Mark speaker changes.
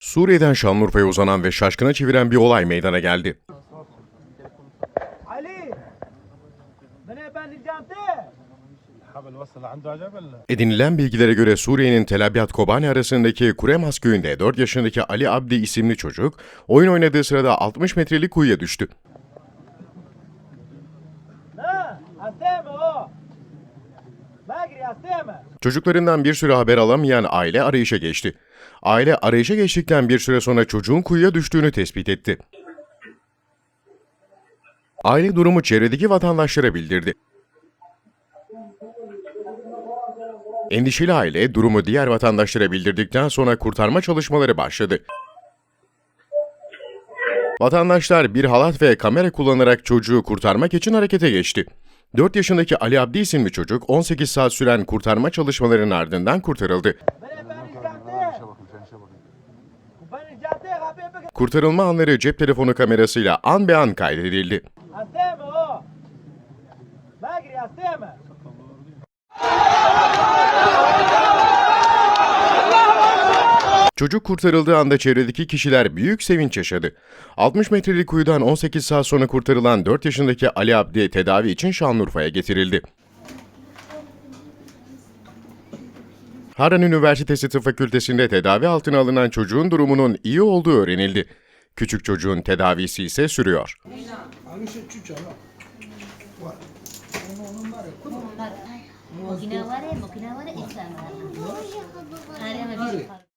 Speaker 1: Suriye'den Şanlıurfa'ya uzanan ve şaşkına çeviren bir olay meydana geldi. Edinilen bilgilere göre Suriye'nin Tel Abyad Kobani arasındaki Kuremaz köyünde 4 yaşındaki Ali Abdi isimli çocuk oyun oynadığı sırada 60 metrelik kuyuya düştü. Çocuklarından bir süre haber alamayan aile arayışa geçti. Aile arayışa geçtikten bir süre sonra çocuğun kuyuya düştüğünü tespit etti. Aile durumu çevredeki vatandaşlara bildirdi. Endişeli aile durumu diğer vatandaşlara bildirdikten sonra kurtarma çalışmaları başladı. Vatandaşlar bir halat ve kamera kullanarak çocuğu kurtarmak için harekete geçti. 4 yaşındaki Ali Abdi isimli çocuk 18 saat süren kurtarma çalışmalarının ardından kurtarıldı. Kurtarılma anları cep telefonu kamerasıyla an be an kaydedildi. Çocuk kurtarıldığı anda çevredeki kişiler büyük sevinç yaşadı. 60 metrelik kuyudan 18 saat sonra kurtarılan 4 yaşındaki Ali Abdi tedavi için Şanlıurfa'ya getirildi. Harran Üniversitesi Tıp Fakültesi'nde tedavi altına alınan çocuğun durumunun iyi olduğu öğrenildi. Küçük çocuğun tedavisi ise sürüyor.
Speaker 2: Mo ginawa rin, mo ginawa rin isa. Ari, mabisa.